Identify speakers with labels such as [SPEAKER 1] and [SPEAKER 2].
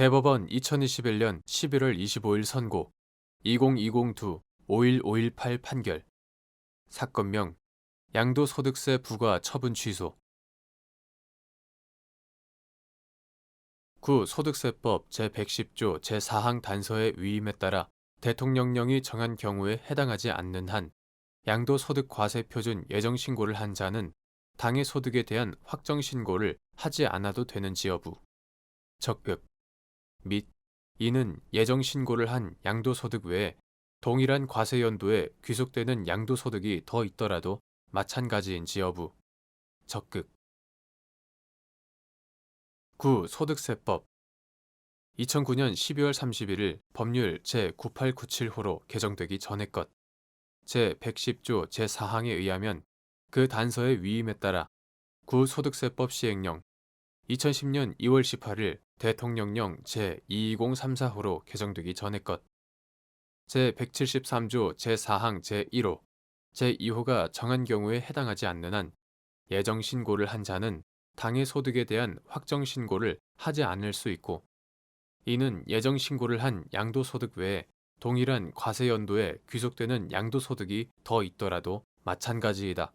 [SPEAKER 1] 대법원 2021년 11월 25일 선고. 2020-2-51518 판결. 사건명. 양도소득세 부과 처분 취소. 구. 소득세법 제110조 제4항 단서의 위임에 따라 대통령령이 정한 경우에 해당하지 않는 한 양도소득 과세 표준 예정 신고를 한 자는 당해 소득에 대한 확정 신고를 하지 않아도 되는지 여부. 적극 및 이는 예정 신고를 한 양도소득 외에 동일한 과세 연도에 귀속되는 양도소득이 더 있더라도 마찬가지인지 여부. 적극. 9. 소득세법. 2009년 12월 31일 법률 제9897호로 개정되기 전의 것. 제110조 제4항에 의하면 그 단서의 위임에 따라 구소득세법 시행령 2010년 2월 18일 대통령령 제22034호로 개정되기 전의 것 제173조 제4항 제1호 제2호가 정한 경우에 해당하지 않는 한 예정 신고를 한 자는 당해 소득에 대한 확정 신고를 하지 않을 수 있고 이는 예정 신고를 한 양도 소득 외에 동일한 과세 연도에 귀속되는 양도 소득이 더 있더라도 마찬가지이다.